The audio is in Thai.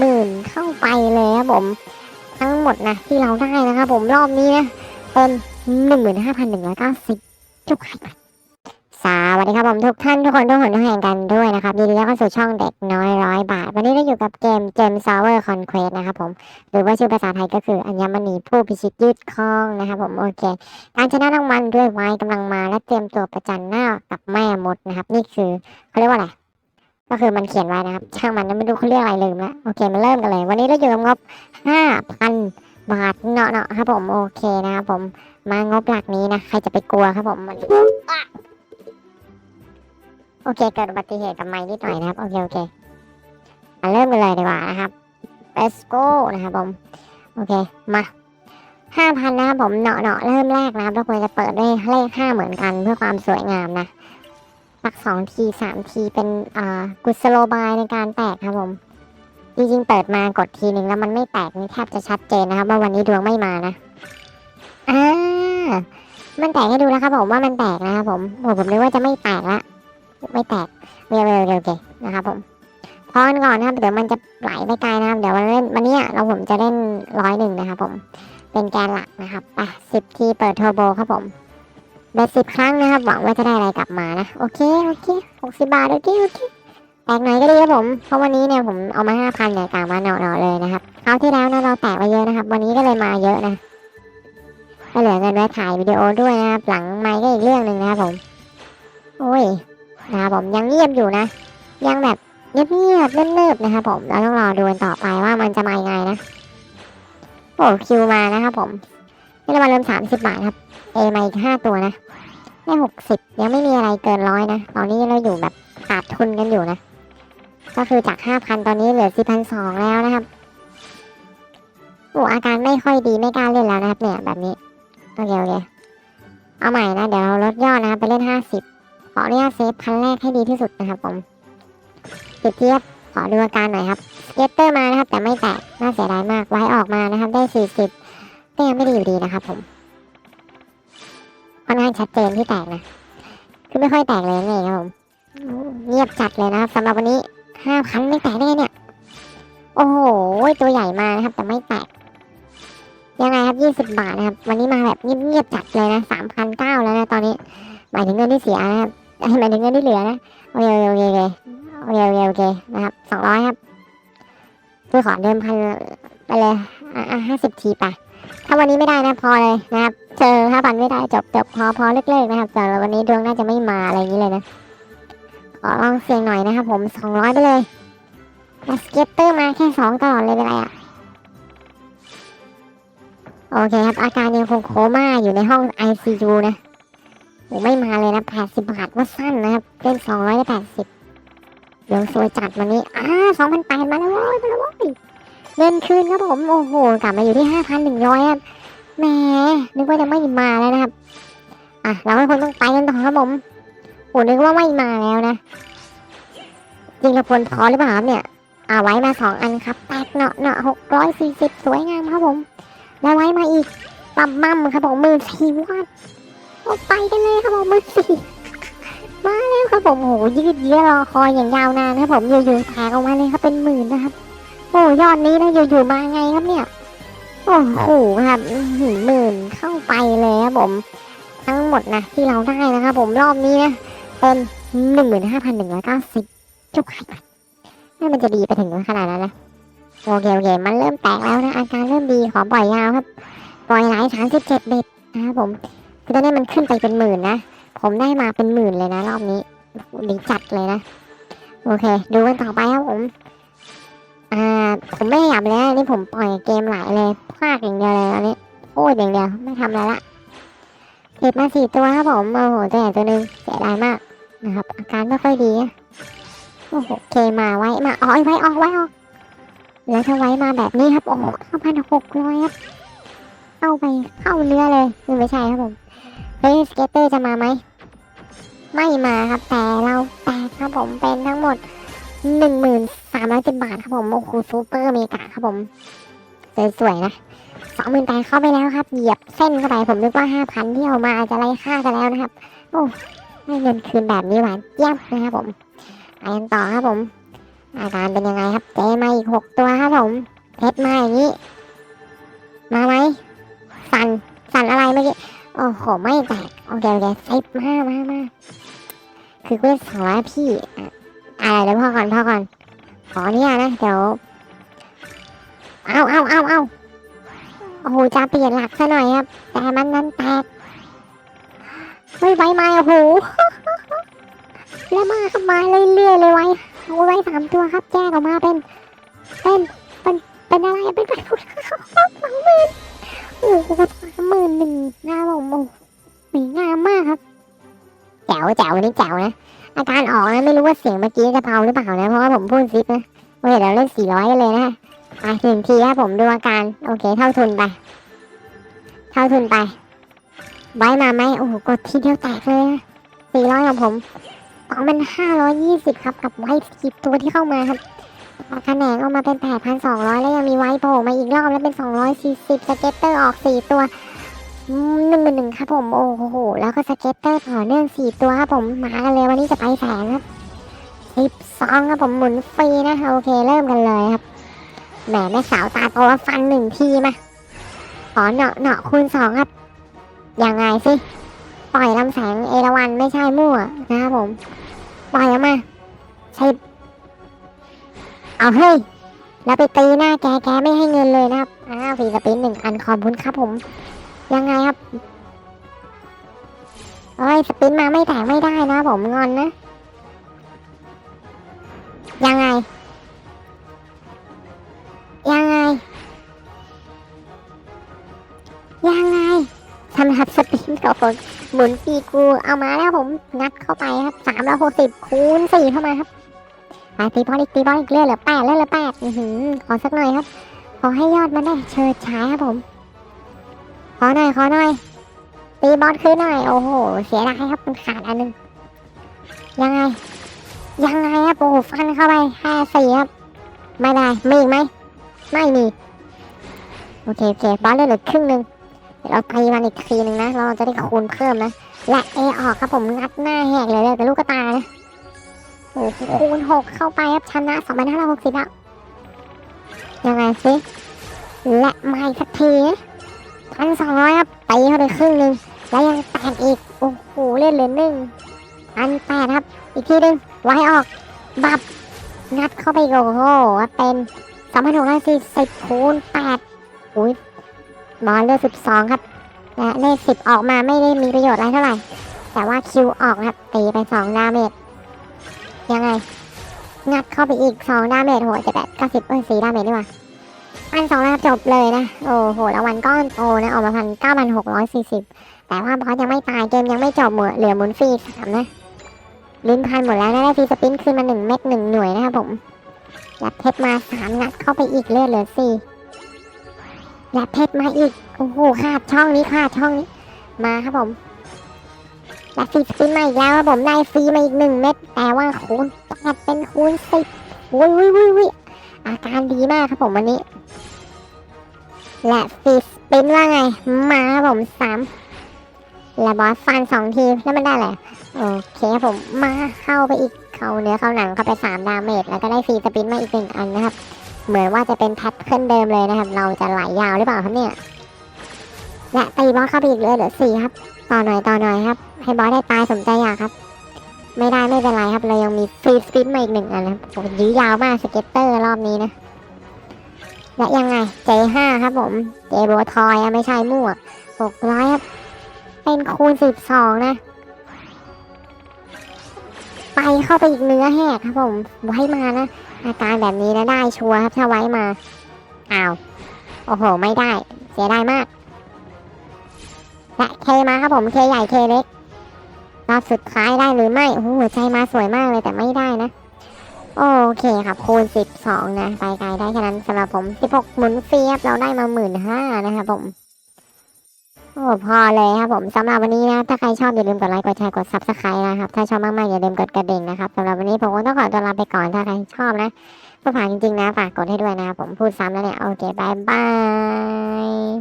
หมื่นเข้าไปเลยครับผม ทั้งหมดนะที่เราได้นะครับผมรอบนี้นะเป็นหนึ่งหมื่นห้าพันหนึ่งร้อยเก้าสิบจุกครับสวัสดีครับผมทุกท่านทุกคนทุกคนทุกแห่งกันด้วยนะครับยินดีต้อนรับเข้าสู่ช่องเด็กน้อยร้อยบาท วันนี้เราอยู่กับเกมเจมซาวเวอร์คอนเควสนะครับผมหรือว่าชื่อภาษาไทยก็คืออัญมณีผู้พิชิตยืดคล้องนะครับผมโอเค การชนะรางวัลด้วยไว้กำลังมาและเตรียมตัวประจันหน้ากับแม่มดนะครับ นี่คือเขาเรียกว่าอะไร ก็คือมันเขียนไว้นะครับ ช่างมันนะไม่รู้เขาเรียกอะไรลืมแล้วโอเคมาเริ่มกันเลย วันนี้เราอยู่กับงบห้าพันบาทเนาะเนาะครับผมโอเคนะครับผมมางบหลักนี้นะใครจะไปกลัวครับผมมันโอเคเกิดอุบัติเหตุกับไม้นิดหน่อยนะครับโอเคโอเคมาเริ่มกันเลยดีกว่านะครับ let's go นะครับผมโอเคมาห้าพันนะครับผมเนาะเนาะเริ่มแรกนะครับเราควรจะเปิดด้วยเลขห้าเหมือนกันเพื่อความสวยงามนะ สักสองทีสามทีเป็นกุศโลบายในการแตกครับผม จริงๆ เปิดมากดทีหนึ่งแล้วมันไม่แตกนี่แทบจะชัดเจนนะครับ ว่าวันนี้ดวงไม่มานะอ่ามันแตกให้ดูแล้วครับผมว่ามันแตกนะครับผมโอ้ผมนึกว่าจะไม่แตกละไม่แตกเร็วเร็วเร็วเนะครับผมพอนก่อนนะครับเดี๋ยวมันจะไหลไปไกลนะครับ เดี๋ยววันเล่นวันนี้เราผมจะเล่นร้อยหนึ่งนะครับผมเป็นแกนหลักนะครับไปสิบทีเปิดเทอร์โบครับผม เบ็ดสิบครั้งนะครับ หวังว่าจะได้อะไรกลับมานะ โอเค โอเคหกสิบาท โอเค โอเคแตกหน่อยก็ดีครับผม เพราะวันนี้เนี่ยผมเอามาห้าพันเนี่ยกลางมาหน่อๆเลยนะครับคราวที่แล้วนะเราแตกไปเยอะนะครับ วันนี้ก็เลยมาเยอะนะก็เหลือเงินไว้ถ่ายวิดีโอด้วยนะครับหลังไมค์ก็อีกเรื่องหนึ่งนะครับผม โอ้ยนะครับผมยังเงียบอยู่นะ ยังแบบเงียบๆเนิบๆนะครับผมเราต้องรอดูกันต่อไปว่ามันจะมายังไงนะโอ้คิวมานะครับผม นี่เรามาเริ่มสามสิบบาทครับ เอมาอีกห้าตัวนะได้หกสิบยังไม่มีอะไรเกินร้อยนะ ตอนนี้เราอยู่แบบขาดทุนกันอยู่นะ ก็คือจากห้าพันตอนนี้เหลือสี่พันสองแล้วนะครับโอ้อาการไม่ค่อยดีไม่กล้าเล่นแล้วนะครับเนี่ยแบบนี้โอเคโอเคเอาใหม่นะ เดี๋ยวเราลดยอดนะครับไปเล่นห้าสิบขออนุญาตเซฟพันแรกให้ดีที่สุดนะครับผมเปรียบเทียบขอดูอาการหน่อยครับสเก็ตเตอร์มานะครับ แต่ไม่แตกน่าเสียดายมากไว้ออกมานะครับได้สี่สิบ ก็ยังไม่ดีอยู่ดีนะครับผมค่อนข้างชัดเจนที่แตกนะ คือไม่ค่อยแตกเลยนั่นเองครับผม เงียบจัดเลยนะครับสำหรับวันนี้ห้าพันไม่แตกได้ไงเนี่ย โอ้โห ตัวใหญ่มานะครับ แต่ไม่แตก ยังไงครับยี่สิบบาทนะครับ วันนี้มาแบบเงียบๆจัดเลยนะสามพันเก้าแล้วนะตอนนี้ หมายถึงเงินที่เสียนะครับหมายถึงเงินที่เหลือนะ โอเคโอเคโอเคโอเคโอเคโอเคนะครับสองร้อยครับเพื่อขอเดิมพันไปเลยอะห้าสิบทีไป ถ้าวันนี้ไม่ได้นะพอเลยนะครับเจอห้าพันไม่ได้จบจบพอพอเลิกๆนะครับแต่วันนี้ดวงน่าจะไม่มาอะไรอย่างนี้เลยนะขอลองเสี่ยงหน่อยนะครับผมสองร้อยไปเลยแต่สเก็ตเตอร์มาแค่สองตลอดเลยเป็นไรอะโอเคครับ อาการยังคงโคม่าอยู่ในห้อง ICU นะโอ้ไม่มาเลยนะแปดสิบบาทว่าสั้นนะครับเล่นสองร้อยได้แปดสิบดวงสวยจัดวันนี้อ่าสองพันแปดมาแล้วเว้ยมาแล้ว เงินคืนครับผมโอ้โหกลับมาอยู่ที่ห้าพันหนึ่งร้อยครับแหมนึกว่าจะไม่มาแล้วนะครับอะเราก็คงต้องไปกันต่อครับผมโหนึกว่าไม่มาแล้วนะจริงเราควรพอหรือเปล่าครับเนี่ยเอาไว้มาสองอันครับแตกเนาะเนาะหกร้อยสี่สิบสวยงามครับผม แล้วไว้มาอีกปั๊มมั่มครับผมมือสี่วัดโอ้ไปกันเลยครับผมมือสี่มาแล้วครับผมโหยืดเยื้อรอคอยอย่างยาวนานครับผมอยู่ๆแตกออกมาเลยครับเป็นหมื่นนะครับ โอ้ยอดนี้นะอยู่ๆมาไงครับเนี่ย โอ้โหครับอื้อหือหมื่นเข้าไปเลยครับผม ทั้งหมดนะที่เราได้นะครับผมรอบนี้นะเป็นหนึ่งหมื่นห้าพันหนึ่งร้อยเก้าสิบจุกไข่ไม่มันจะดีไปถึงขนาดนั้นนะโอเคโอเคมันเริ่มแตกแล้วนะอาการเริ่มดีขอปล่อยยาวครับ ปล่อยหลายสามสิบเจ็ดเบ็ดนะครับผมคือตอนนี้มันขึ้นไปเป็นหมื่นนะผมได้มาเป็นหมื่นเลยนะ รอบนี้ดีจัดเลยนะ โอเค ดูกันต่อไปครับผม อ่าผมไม่ขยับเลยนะนี่ผมปล่อยเกมไหลเลยพลาดอย่างเดียวเลยอันนี้โอ้ยอย่างเดียวไม่ทำอะไรละเก็บมาสี่ตัวครับผมโอ้โหตัวใหญ่ตัวหนึ่งเสียดายมากนะครับ อาการไม่ค่อยดีโอ้โหเคมาไว้มาอ๋อไว้ออกไว้ออกแล้วถ้าไว้มาแบบนี้ครับโอ้โหเข้าพันหกร้อยครับเข้าไปเข้าเนื้อเลยไม่ใช่ครับผมเฮ้ยสเก็ตเตอร์จะมาไหมไม่มาครับแต่เราแตกครับผมเป็นทั้งหมด หนึ่งหมื่นสามร้อยสิบบาทครับผมโอ้โหซูเปอร์เมกาครับผมสวยๆนะสองหมื่นแปดเข้าไปแล้วครับ เหยียบเส้นเข้าไปผมนึกว่าห้าพันที่เอามาจะไล่ค่ากันแล้วนะครับ โอ้ให้เงินคืนแบบนี้หวานเจี๊ยบนะครับผมไปกันต่อครับผม อาการเป็นยังไงครับเจมาอีกหกตัวครับผมเพชรมาอย่างนี้ มาไหมสั่นสั่นอะไรเมื่อกี้โอ้โหไม่แตกโอเคโอเคเซฟมามามาคือเวทสองร้อยพี่ อะไรเดี๋ยวพ่อก่อนพ่อก่อน ขอเนี่ยนะเดี๋ยวเอาเอาเอาเอาโอ้โหจะเปลี่ยนหลักซะหน่อยครับ แต่มันนั้นแตกเฮ้ยไว้มาโอ้โหแล้วมาครับมาเรื่อยๆเลยไว้เอาไว้สามตัวครับแจ้งออกมาเป็น เป็นเป็นเป็นอะไรเป็นเป็นสองหมื่นโอ้โหสามหมื่นหนึ่งงามผมโอ้โหงามมากครับแจ๋วแจ๋วนี่แจ๋วนะ อาการออกนะไม่รู้ว่าเสียงเมื่อกี้จะเบาหรือเปล่านะเพราะว่าผมพูดซิปนะโอเคเดี๋ยวเล่นสี่ร้อยกันเลยนะไปหนึ่งทีครับผมดูอาการโอเคเท่าทุนไป เท่าทุนไปไว้มาไหมโอ้โหกดทีเดียวแตกเลยนะสี่ร้อยของผมตองเป็นห้าร้อยยี่สิบครับกับไว้สิบตัวที่เข้ามาครับคะแนนออกมาเป็นแปดพันสองร้อยแล้วยังมีไว้โผล่มาอีกรอบแล้วเป็นสองร้อยสี่สิบสเก็ตเตอร์ออกสี่ตัว หนึ่งหนึ่งครับผมโอ้โหแล้วก็สเก็ตเตอร์ต่อเนื่องสี่ตัวครับผมมากันเลยวันนี้จะไปแสนครับสิบสองครับผมหมุนฟรีนะโอเคเริ่มกันเลยครับแหมแม่สาวตาโตฟันหนึ่งทีมาขอเนาะเนาะคูณสองครับยังไงสิปล่อยลำแสงเอราวันไม่ใช่มั่วนะครับผมปล่อยออกมาใช่เอาเฮ้ยแล้วไปตีหน้าแกแกไม่ให้เงินเลยนะครับอ้าวฟรีสปินหนึ่งอันขอบคุณครับผม ยังไงครับเอ้ยสปินมาไม่แตกไม่ได้นะผมงอนนะ ยังไง ยังไง ยังไงสำหรับสปินของผมหมุนสี่กูเอามาแล้วผมงัดเข้าไปครับสามร้อยหกสิบคูณสี่เข้ามาครับไปตีบอลอีกตีบอลอีกเรื่อยเหลือแปดเรื่อยเหลือแปดขอสักหน่อยครับ ขอให้ยอดมันได้เชิดฉายครับผม ขอหน่อยขอหน่อยตีบอลคืนหน่อยโอ้โห เสียดายครับมันขาดอันหนึง ยังไง ยังไงครับโอ้โหฟันเข้าไปห้าสี่ครับ ไม่ได้มีอีกไหมไม่มี โอเคโอเคบอลเลือเหลือครึ่งหนึ่งเดี๋ยวเราตีมันอีกทีหนึ่งนะ เราจะได้คูณเพิ่มนะ และเอออกครับผมงัดหน้าแหกเลยเลยแต่ลูกกระตานะโอ้โหคูณหกเข้าไปครับชนะสองพันห้าร้อยหกสิบแล้วยังไงสิและไมาอีกสักทีนะ พันสองร้อยครับตีเข้าไปครึ่งหนึ่งแล้วยังแตกอีก โอ้โหเล่นเหลือหนึ่งพันแปดครับ อีกทีหนึ่งไว้ออก บับ งัดเข้าไปโอ้โหเป็นสองพันหกร้อยสี่สิบคูณแปดอุ้ยบอลเลือกสิบสองครับและเลขสิบออกมาไม่ได้มีประโยชน์อะไรเท่าไหร่ แต่ว่าคิวออกครับ ตีไปสองดาเมจยังไง งัดเข้าไปอีกสองดาเมจโหจะแบบเก้าสิบเอ้ยสี่ดาเมจดีกว่า พันสองแล้วจบเลยนะ โอ้โหรางวัลก้อนโตนะออกมาพันเก้าพันหกร้อยสี่สิบแต่ว่าบอสยังไม่ตายเกมยังไม่จบหมดเหลือมุนฟรีสามนะลิ้นพันหมดแล้วนะได้ฟรีสปินขึ้นมาหนึ่งเม็ดหนึ่งหน่วยนะครับผมและเพชรมาสามงัดเข้าไปอีกเลือดเหลือสี่และเพชรมาอีกโอ้โหขาดช่องนี้ขาดช่องนี้มาครับผมและฟรีสปินมาอีกแล้วครับผมได้ฟรีมาอีกหนึ่งเม็ดแต่ว่าคูณแปดเป็นคูณสิบวุ้ยวุ้ยวุ้ยวุ้ยอาการดีมากครับผมวันนี้ และฟีสปินว่าไง มาครับผมสามและบอสฟันสองทีแล้วมันได้แหละไรโอเคครับผมมาเข้าไปอีกเข้าเนื้อเข้าหนังเข้าไปสามดาเมจแล้วก็ได้ฟรีสปินมาอีกหนึ่งอันนะครับ เหมือนว่าจะเป็นแพทเทิร์นเดิมเลยนะครับ เราจะไหลยาวหรือเปล่าครับเนี่ยและตีบอสเข้าไปอีกเลยเหลือสี่ครับ ต่อหน่อยต่อหน่อยครับ ให้บอสได้ตายสมใจอยากครับ ไม่ได้ไม่เป็นไรครับเรายังมีฟรีสปินมาอีกหนึ่งอันนะครับยื้อยาวมากสเก็ตเตอร์รอบนี้นะ และยังไง J5 ครับผมเจโบทอยไม่ใช่มั่วหกร้อยครับ เป็นคูณสิบสองนะ ไปเข้าไปอีกเนื้อแหกครับผมไว้มานะ อาการแบบนี้นะได้ชัวร์ครับถ้าไว้มาอ้าวโอ้โห ไม่ได้ เสียดายมาก และเคมาครับผมเคใหญ่เคเล็กรอบสุดท้ายได้หรือไม่โอ้โหหัวใจมาสวยมากเลยแต่ไม่ได้นะ โอเคครับคูณสิบสองนะ ไปไกลได้แค่นั้นสำหรับผมสิบหกมุนฟรีครับเราได้มาหมื่นห้านะครับผม โอ้พอเลยครับผมสำหรับวันนี้นะ ถ้าใครชอบอย่าลืมกดไลค์ กดแชร์ กดซับสไครต์นะครับ ถ้าชอบมากๆ อย่าลืมกดกระดิ่งนะครับสำหรับวันนี้ผมก็ต้องขอตัวลาไปก่อนถ้าใครชอบนะก็ฝากจริงๆนะฝากกดให้ด้วยนะครับผมพูดซ้ำแล้วเนี่ยโอเคบายบาย